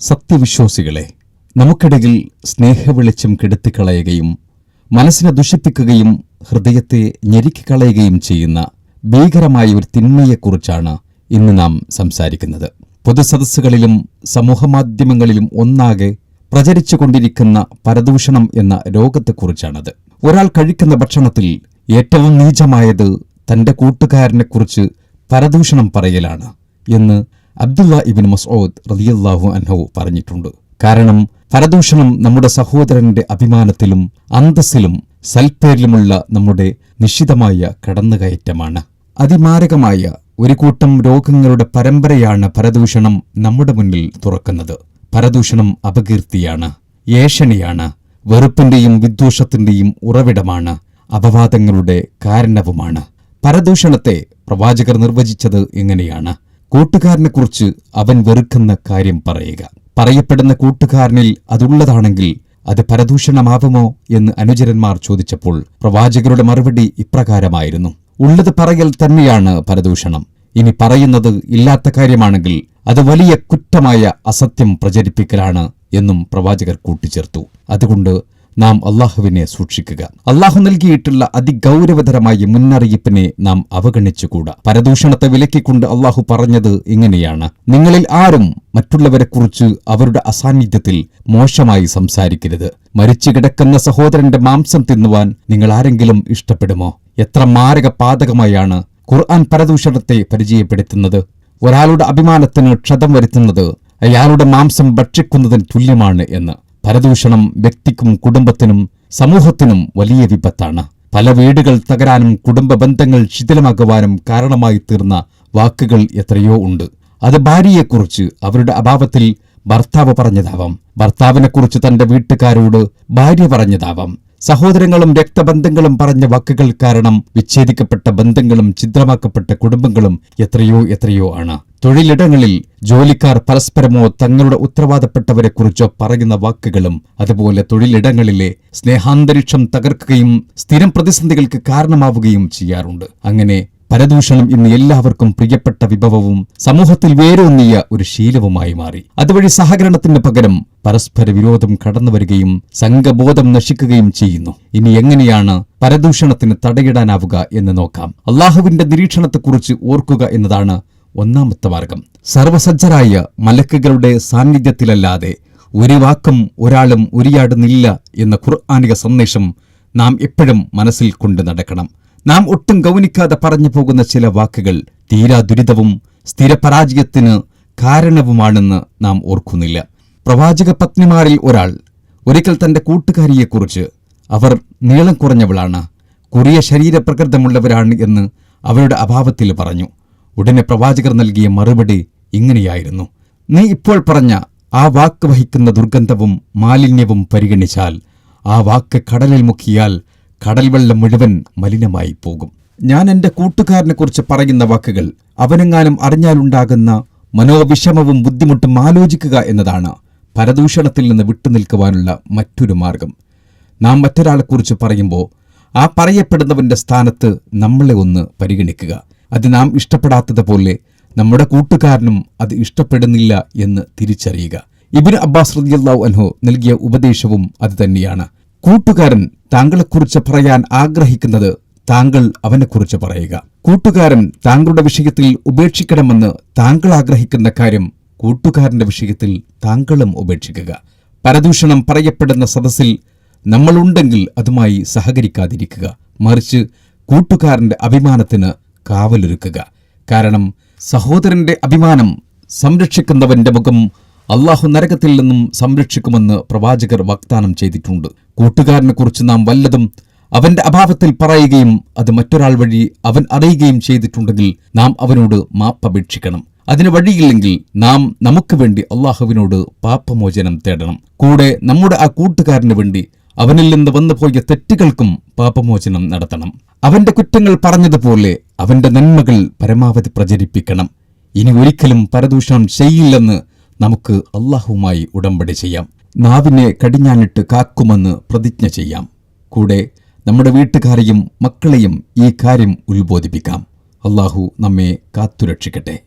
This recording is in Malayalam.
സത്യവിശ്വാസികളെ നമുക്കിടയിൽ സ്നേഹവെളിച്ചം കെടുത്തിക്കളയുകയും മനസ്സിനെ ദുഷിപ്പിക്കുകയും ഹൃദയത്തെ ഞെരുക്കിക്കളയുകയും ചെയ്യുന്ന ഭീകരമായ ഒരു തിന്മയെക്കുറിച്ചാണ് ഇന്ന് നാം സംസാരിക്കുന്നത്. പൊതുസദസ്സുകളിലും സമൂഹമാധ്യമങ്ങളിലും ഒന്നാകെ പ്രചരിച്ചുകൊണ്ടിരിക്കുന്ന പരദൂഷണം എന്ന രോഗത്തെക്കുറിച്ചാണത്. ഒരാൾ കഴിക്കുന്ന ഭക്ഷണത്തിൽ ഏറ്റവും നീചമായത് തന്റെ കൂട്ടുകാരനെക്കുറിച്ച് പരദൂഷണം പറയലാണ് എന്ന് അബ്ദുള്ള ഇബിൻ മസ്ഊദ് റളിയല്ലാഹു അൻഹു പറഞ്ഞിട്ടുണ്ട്. കാരണം പരദൂഷണം നമ്മുടെ സഹോദരന്റെ അഭിമാനത്തിലും അന്തസ്സിലും സൽപ്പേരിലുമുള്ള നമ്മുടെ നിശ്ചിതമായ കടന്നുകയറ്റമാണ്. അതിമാരകമായ ഒരു കൂട്ടം രോഗങ്ങളുടെ പരമ്പരയാണ് പരദൂഷണം നമ്മുടെ മുന്നിൽ തുറക്കുന്നത്. പരദൂഷണം അപകീർത്തിയാണ് ഏഷണിയാണ് വെറുപ്പിന്റെയും വിദ്വേഷത്തിന്റെയും ഉറവിടമാണ് അപവാദങ്ങളുടെ കാരണവുമാണ്. പരദൂഷണത്തെ പ്രവാചകർ നിർവചിച്ചത് എങ്ങനെയാണ് കൂട്ടുകാരനെക്കുറിച്ച് അവൻ വെറുക്കുന്ന കാര്യം പറയുക. പറയപ്പെടുന്ന കൂട്ടുകാരനിൽ അതുള്ളതാണെങ്കിൽ അത് പരദൂഷണമാവുമോ എന്ന് അനുചരന്മാർ ചോദിച്ചപ്പോൾ പ്രവാചകരുടെ മറുപടി ഇപ്രകാരമായിരുന്നു. ഉള്ളത് പറയൽ തന്നെയാണ് പരദൂഷണം. ഇനി പറയുന്നത് ഇല്ലാത്ത കാര്യമാണെങ്കിൽ അത് വലിയ കുറ്റമായ അസത്യം പ്രചരിപ്പിക്കലാണ് എന്നും പ്രവാചകർ കൂട്ടിച്ചേർത്തു. അതുകൊണ്ട് നാം അള്ളാഹുവിനെ സൂക്ഷിക്കുക. അള്ളാഹു നൽകിയിട്ടുള്ള അതിഗൗരവതരമായ മുന്നറിയിപ്പിനെ നാം അവഗണിച്ചുകൂടാ. പരദൂഷണത്തെ വിലക്കിക്കൊണ്ട് അള്ളാഹു പറഞ്ഞത് ഇങ്ങനെയാണ്. നിങ്ങളിൽ ആരും മറ്റുള്ളവരെക്കുറിച്ച് അവരുടെ അസാന്നിധ്യത്തിൽ മോശമായി സംസാരിക്കരുത്. മരിച്ചു കിടക്കുന്ന സഹോദരന്റെ മാംസം തിന്നുവാൻ നിങ്ങൾ ആരെങ്കിലും ഇഷ്ടപ്പെടുമോ? എത്ര മാരക പാതകമായാണ് ഖുർആൻ പരദൂഷണത്തെ പരിചയപ്പെടുത്തുന്നത്. ഒരാളുടെ അഭിമാനത്തിന് ക്ഷതം വരുത്തുന്നത് അയാളുടെ മാംസം ഭക്ഷിക്കുന്നതിന് തുല്യമാണ് എന്ന്. പരദൂഷണം വ്യക്തിക്കും കുടുംബത്തിനും സമൂഹത്തിനും വലിയ വിപത്താണ്. പല വീടുകൾ തകരാനും കുടുംബ ബന്ധങ്ങൾ ശിഥിലമാക്കുവാനും കാരണമായി തീർന്ന വാക്കുകൾ എത്രയോ ഉണ്ട്. അത് ഭാര്യയെക്കുറിച്ച് അവരുടെ അഭാവത്തിൽ ഭർത്താവ് പറഞ്ഞതാവാം. ഭർത്താവിനെക്കുറിച്ച് തന്റെ വീട്ടുകാരോട് ഭാര്യ പറഞ്ഞതാവാം. സഹോദരങ്ങളും രക്തബന്ധങ്ങളും പറഞ്ഞ വാക്കുകൾ കാരണം വിച്ഛേദിക്കപ്പെട്ട ബന്ധങ്ങളും ഛിദ്രമാക്കപ്പെട്ട കുടുംബങ്ങളും എത്രയോ എത്രയോ ആണ്. തൊഴിലിടങ്ങളിൽ ജോലിക്കാർ പരസ്പരമോ തങ്ങളുടെ ഉത്തരവാദപ്പെട്ടവരെക്കുറിച്ചോ പറയുന്ന വാക്കുകളും അതുപോലെ തൊഴിലിടങ്ങളിലെ സ്നേഹാന്തരീക്ഷം തകർക്കുകയും സ്ഥിരം പ്രതിസന്ധികൾക്ക് കാരണമാവുകയും ചെയ്യാറുണ്ട്. അങ്ങനെ പരദൂഷണം ഇന്ന് എല്ലാവർക്കും പ്രിയപ്പെട്ട വിഭവവും സമൂഹത്തിൽ വേരൂന്നിയ ഒരു ശീലവുമായി മാറി. അതുവഴി സഹകരണത്തിന് പകരം പരസ്പര വിരോധം കടന്നുവരികയും സംഘബോധം നശിക്കുകയും ചെയ്യുന്നു. ഇനി എങ്ങനെയാണ് പരദൂഷണത്തിന് തടയിടാനാവുക എന്ന് നോക്കാം. അള്ളാഹുവിന്റെ നിരീക്ഷണത്തെക്കുറിച്ച് ഓർക്കുക എന്നതാണ് ഒന്നാമത്തെ മാർഗം. സർവസജ്ജരായ മലക്കുകളുടെ സാന്നിധ്യത്തിലല്ലാതെ ഒരു വാക്കും ഒരാളും ഉരിയാടുന്നില്ല എന്ന ഖുർആാനിക സന്ദേശം നാം എപ്പോഴും മനസ്സിൽ കൊണ്ടു നടക്കണം. നാം ഒട്ടും ഗൗനിക്കാതെ പറഞ്ഞു പോകുന്ന ചില വാക്കുകൾ തീരാ ദുരിതവും സ്ഥിരപരാജയത്തിന് കാരണവുമാണെന്ന് നാം ഓർക്കുന്നില്ല. പ്രവാചക പത്നിമാരിൽ ഒരാൾ ഒരിക്കൽ തന്റെ കൂട്ടുകാരിയെക്കുറിച്ച് അവർ നീളം കുറഞ്ഞവളാണ് കുറിയ ശരീരപ്രകൃതമുള്ളവരാണ് എന്ന് അവരുടെ അഭാവത്തിൽ പറഞ്ഞു. ഉടനെ പ്രവാചകർ നൽകിയ മറുപടി ഇങ്ങനെയായിരുന്നു. നീ ഇപ്പോൾ പറഞ്ഞ ആ വാക്ക് വഹിക്കുന്ന ദുർഗന്ധവും മാലിന്യവും പരിഗണിച്ചാൽ ആ വാക്ക് കടലിൽ മുക്കിയാൽ കടൽ വെള്ളം മുഴുവൻ മലിനമായി പോകും. ഞാൻ എന്റെ കൂട്ടുകാരനെക്കുറിച്ച് പറയുന്ന വാക്കുകൾ അവനെങ്ങാനും അറിഞ്ഞാലുണ്ടാകുന്ന മനോവിഷമവും ബുദ്ധിമുട്ടും ആലോചിക്കുക എന്നതാണ് പരദൂഷണത്തിൽ നിന്ന് വിട്ടുനിൽക്കുവാനുള്ള മറ്റൊരു മാർഗം. നാം മറ്റൊരാളെക്കുറിച്ച് പറയുമ്പോൾ ആ പറയപ്പെടുന്നവന്റെ സ്ഥാനത്ത് നമ്മളെ ഒന്ന് പരിഗണിക്കുക. അത് നാം ഇഷ്ടപ്പെടാത്തതുപോലെ നമ്മുടെ കൂട്ടുകാരനും അത് ഇഷ്ടപ്പെടുന്നില്ല എന്ന് തിരിച്ചറിയുക. ഇബിൻ അബ്ബാസ് റദിയല്ലാഹു അൻഹു നൽകിയ ഉപദേശവും അത് തന്നെയാണ്. കൂട്ടുകാരൻ താങ്കളെക്കുറിച്ച് പറയാൻ ആഗ്രഹിക്കുന്നത് താങ്കൾ അവനെക്കുറിച്ച് പറയുക. കൂട്ടുകാരൻ താങ്കളുടെ വിഷയത്തിൽ ഉപേക്ഷിക്കണമെന്ന് താങ്കൾ ആഗ്രഹിക്കുന്ന കാര്യം കൂട്ടുകാരന്റെ വിഷയത്തിൽ താങ്കളും ഉപേക്ഷിക്കുക. പരദൂഷണം പറയപ്പെടുന്ന സദസ്സിൽ നമ്മളുണ്ടെങ്കിൽ അതുമായി സഹകരിക്കാതിരിക്കുക. മറിച്ച് കൂട്ടുകാരന്റെ അഭിമാനത്തിന് കാവലൊരുക്കുക. കാരണം സഹോദരന്റെ അഭിമാനം സംരക്ഷിക്കുന്നവന്റെ മുഖം അള്ളാഹു നരകത്തിൽ നിന്നും സംരക്ഷിക്കുമെന്ന് പ്രവാചകർ വാഗ്ദാനം ചെയ്തിട്ടുണ്ട്. കൂട്ടുകാരനെക്കുറിച്ച് നാം വല്ലതും അവന്റെ അഭാവത്തിൽ പറയുകയും അത് മറ്റൊരാൾ വഴി അവൻ അറിയുകയും ചെയ്തിട്ടുണ്ടെങ്കിൽ നാം അവനോട് മാപ്പപേക്ഷിക്കണം അതിന് വഴിയില്ലെങ്കിൽ നാം നമുക്ക് വേണ്ടി അള്ളാഹുവിനോട് പാപമോചനം തേടണം. കൂടെ നമ്മുടെ ആ കൂട്ടുകാരന് വേണ്ടി അവനിൽ നിന്ന് വന്നുപോയ തെറ്റുകൾക്കും പാപമോചനം നടത്തണം. അവന്റെ കുറ്റങ്ങൾ പറഞ്ഞതുപോലെ അവന്റെ നന്മകൾ പരമാവധി പ്രചരിപ്പിക്കണം. ഇനി ഒരിക്കലും പരദൂഷണം ചെയ്യില്ലെന്ന് നമുക്ക് അള്ളാഹുമായി ഉടമ്പടി ചെയ്യാം. നാവിനെ കടിഞ്ഞാനിട്ട് കാക്കുമെന്ന് പ്രതിജ്ഞ ചെയ്യാം. കൂടെ നമ്മുടെ വീട്ടുകാരെയും മക്കളെയും ഈ കാര്യം ഉത്ബോധിപ്പിക്കാം. അള്ളാഹു നമ്മെ കാത്തുരക്ഷിക്കട്ടെ.